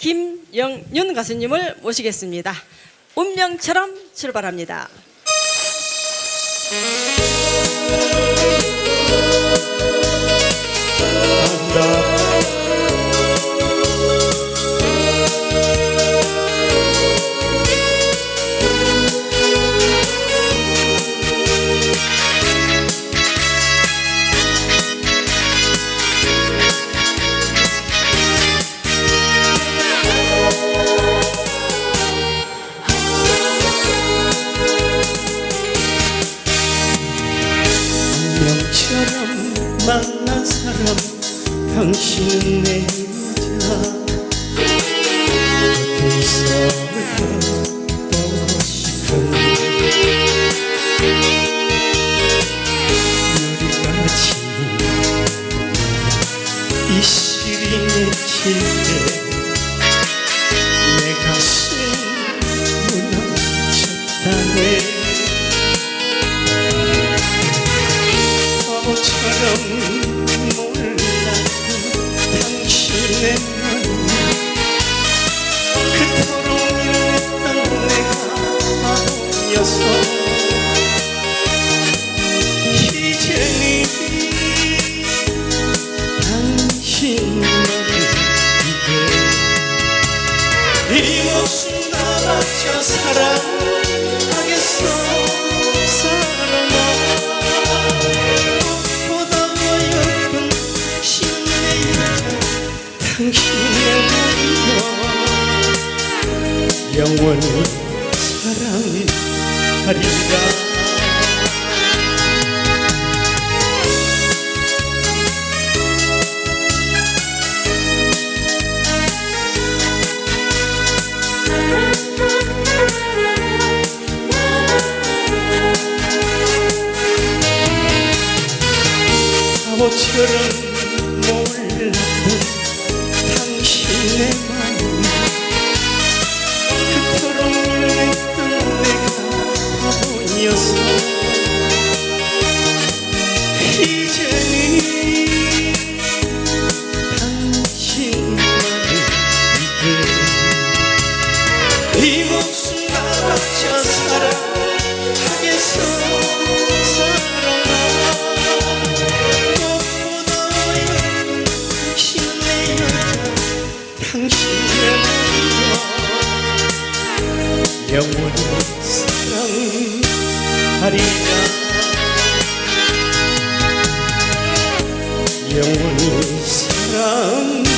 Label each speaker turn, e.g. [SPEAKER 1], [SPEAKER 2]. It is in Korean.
[SPEAKER 1] 김영윤 가수님을 모시겠습니다. 운명처럼 출발합니다.
[SPEAKER 2] 운명처럼 만난 사람 당신은 내 여자. 이 시리 맺힐 바보여서 이제는 당신만을 이대 이 목숨 다 바쳐 사랑하겠어. 사랑아 보다 더 예쁜 신의 당신의 몸이여. 영원히 사랑 하리라. 바보처럼 몰랐던 당신의 마 영원히 사랑하리라 영원히 사랑